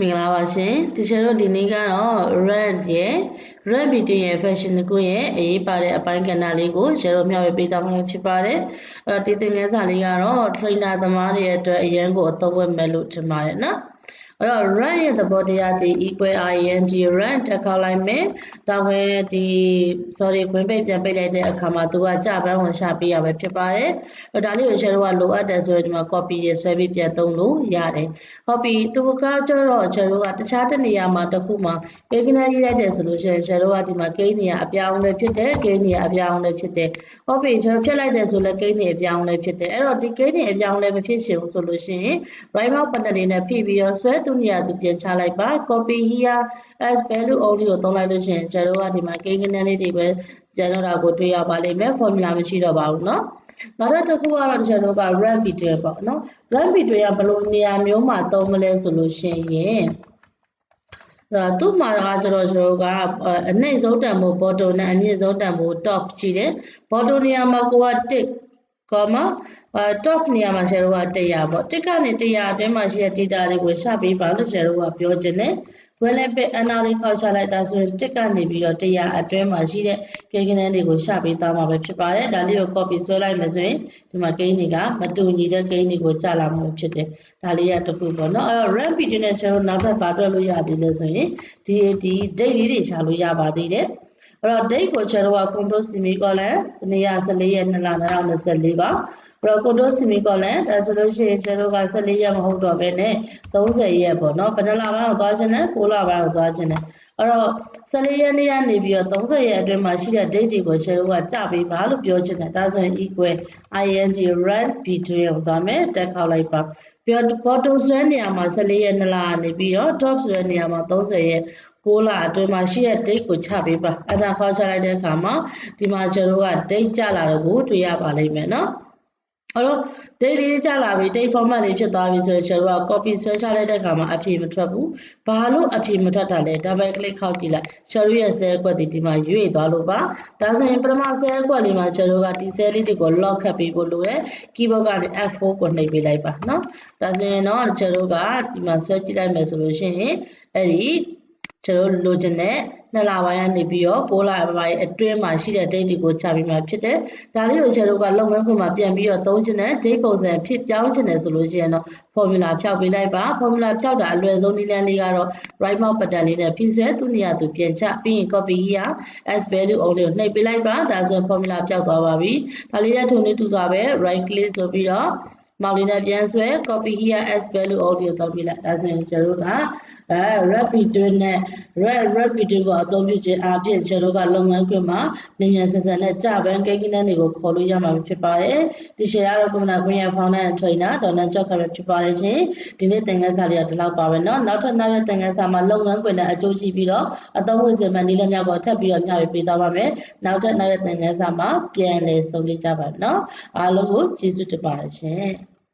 မင်္ဂလာပါရှင်ဒီချက်တို့ဒီနေ့ကတော့ rent ရဲ့ rent between ရဲ့ fashion ကိုရဲ့အရေးပါတဲ့အပိုင်းကဏ္ဍလေးကိုချက်တို့မျှဝေပေးသွားမှာဖြစ်ပါတယ်အဲ့တော့ဒီသင်ခန်းစာလေးကတော့ trainer သမားတွေအတွက်အရင်ကိုအသုံးဝင်မယ်လို့ထင်ပါတယ်နော် အဲ့တော့ run ရဲ့သဘောတရားဒီ equal ing run တက်ခေါက်လိုက်မယ်ဒါဝင်ဒီ sorry ဝင်ပိတ်ပြန်ပိတ်လိုက်တဲ့အခါမှာသူကကြပန်းဝင်ရှာပေးရပဲဖြစ်ပါတယ်အဲ့ဒါလေးကိုချက်တော့လိုအပ်တယ်ဆိုရင်ဒီမှာ copy ရဆွဲပြီးပြန်သုံးလို့ရတယ်ဟုတ်ပြီသူကကျတော့ချက်တို့ကတခြားတစ်နေရာမှာတစ်ခုမှာကိန်းကနရေးလိုက်တယ်ဆိုလို့ရှိရင်ချက်တို့ကဒီမှာကိန်းနေရာအပြောင်းလဲဖြစ်တယ်ကိန်းနေရာအပြောင်းလဲဖြစ်တယ်ဟုတ်ပြီချက်ဖြတ်လိုက်တယ်ဆိုလည်းကိန်းနေအပြောင်းလဲဖြစ်တယ်အဲ့တော့ဒီကိန်းနေအပြောင်းလဲမဖြစ်ချင်ဘူးဆိုလို့ရှိရင် right mouse button လေးနဲ့ဖိပြီးတော့ဆွဲသူနေရာသူပြန်ချလိုက်ပါ copy here as value only ကိုသုံးလိုက်လို့ရှိရင်ကျတို့ကဒီမှာကိန်းကနလေးတွေပဲကျန်တော့တာကိုတွေ့ရပါလိမ့်မယ် formula မရှိတော့ပါဘူးเนาะနောက်တစ်ခုကတော့ကျတို့က rank between ပေါ့เนาะ rank between ကဘယ်လိုနေရာမျိုးမှာသုံးမလဲဆိုလို့ရှိရင်ဒါသူ့မှာကကျတော့ကျွန်တော်ကအနှိမ့်ဆုံးတန်ဖို့ bottom နဲ့အမြင့်ဆုံးတန်ဖို့ top ရှိတယ် bottom နေရာမှာကိုကတစ် comma အဲ top နေရာမှာဆရာတို့က100ပေါ့တစ်ကနေ100အတွင်းမှာရှိတဲ့ data တွေကိုရှာပေးပါလို့ဆရာတို့ကပြောခြင်းနဲ့ဝယ်လက်ပဲအနာလေးခောက်ချလိုက်တာဆိုရင်တစ်ကနေပြီးတော့100အတွင်းမှာရှိတဲ့ကိန်းကနန်းတွေကိုရှာပေးသွားမှာပဲဖြစ်ပါတယ်ဒါလေးကို copy ဆွဲလိုက်မယ်ဆိုရင်ဒီမှာကိန်းတွေကမတူညီတဲ့ကိန်းတွေကိုကြာလာမှာဖြစ်တယ်ဒါလေးကတစ်ခုပေါ့နော်အဲ့တော့ rank between နဲ့ဆရာတို့နောက်ထပ်ပါတွက်လို့ရသေးလဲဆိုရင်ဒီဒီ date လေးတွေချလို့ရပါသေးတယ်အဲ့တော့ date ကိုကျွန်တော်က control semicolon စနေရ14ရက်2လ2024ပါ အဲ့တော့ control semicolon ဒါဆိုလို့ရှိရင်ကျွန်တော်က14ရက်မဟုတ်တော့ဘဲနဲ့30ရက်ပေါ့နော်ဘယ်နှလပိုင်းကိုသွားခြင်းလဲ6လပိုင်းကိုသွားခြင်းလဲအဲ့တော့14ရက်နေ့ကနေပြီးတော့30ရက်အတွင်းမှာရှိတဲ့ date တွေကိုကျွန်တော်ကကြပေးပါလို့ပြောချင်တယ်ဒါဆိုရင် equal ing run between ကိုသွားမယ်တက်ခေါက်လိုက်ပါပြီးတော့ bottom ဆွဲနေရာမှာ14ရက်2လကနေပြီးတော့ top ဆွဲနေရာမှာ30ရက်6လအတွင်းမှာရှိတဲ့ date ကိုချပေးပါအဲ့ဒါခေါက်ချလိုက်တဲ့အခါမှာဒီမှာကျွန်တော်က date ကြလာတော့ကိုတွေ့ရပါလိမ့်မယ်နော် အဲ့တော့ date လေးကြလာပြီ date format လေးဖြစ်သွားပြီဆိုရင်ကျွန်တော်က copy ဆွဲချလိုက်တဲ့အခါမှာအဖြေမထွက်ဘူးဘာလို့အဖြေမထွက်တာလဲ double click ခောက်ကြည့်လိုက်ကျွန်တော်ရဲ့ cell ကွက်တွေဒီမှာရွေ့သွားလို့ပါဒါဆိုရင်ပထမ cell ကွက်လေးမှာကျွန်တော်ကဒီ cell လေးတွေကို lock ခတ်ပေးဖို့လိုတယ် keyboard ကနေ F4 ကိုနှိပ်ပေးလိုက်ပါเนาะဒါဆိုရင်တော့ကျွန်တော်ကဒီမှာဆွဲကြည့်လိုက်မယ်ဆိုလို့ရှိရင်အဲ့ဒီကျွန်တော်လိုချင်တဲ့ နှစ်လပိုင်းကနေပြီးတော့ပိုးလပိုင်းအတွင်းမှာရှိတဲ့ date တွေကိုချပြီးမှဖြစ်တယ်။ဒါလေးကိုကျွန်တော်ကလုပ်ငန်းခွင်မှာပြန်ပြီးတော့သုံးချင်တဲ့ date ပုံစံဖြစ်ပြောင်းချင်တယ်ဆိုလို့ရှိရင်တော့ formula ဖြောက်ပေးလိုက်ပါ formula ဖြောက်တာအလွယ်ဆုံးနည်းလမ်းလေးကတော့ right mouse button လေးနဲ့ပြီးဆွဲသူ့နေရာသူပြန်ချပြီးရင် copy ကြီးက as value only ကိုနှိပ်ပေးလိုက်ပါဒါဆိုရင် formula ဖြောက်သွားပါပြီ။ဒါလေးရထုံနေတူတာပဲ right click ဆိုပြီးတော့မောင်လေးနဲ့ပြန်ဆွဲ copy here as value audio ကိုတောင်းပြလိုက်ဒါဆိုရင်ကျွန်တော်တို့က အဲ rapid နဲ့ rapid ကိုအသုံးပြုခြင်းအပြင်ကျွန်တော်ကလုပ်ငန်းခွင်မှာမြန်မြန်ဆန်ဆန်နဲ့ကြပန်းကိန်းကနန်းတွေကိုခေါ်လို့ရမှာဖြစ်ပါတယ်ဒီရှယ်ကတော့ကွန်ပျူတာကွန်ရက် founder and trainer ဒေါ်နန်ကျော့ခပဲဖြစ်ပါတယ်ရှင်ဒီနေ့သင်ခန်းစာလေးကဒီလောက်ပါပဲเนาะနောက်ထပ်နောက်ရသင်ခန်းစာမှာလုပ်ငန်းခွင်နဲ့အကျိုးရှိပြီးတော့အသုံးဝင်စင်မှနည်းလည်းမြောက်ကိုထပ်ပြီးတော့မျှဝေပေးသွားပါမယ်နောက်ထပ်နောက်ရသင်ခန်းစာမှာပြန်လည်ဆုံတွေ့ကြပါမယ်เนาะအားလုံးကိုကျေးဇူးတင်ပါတယ်ရှင်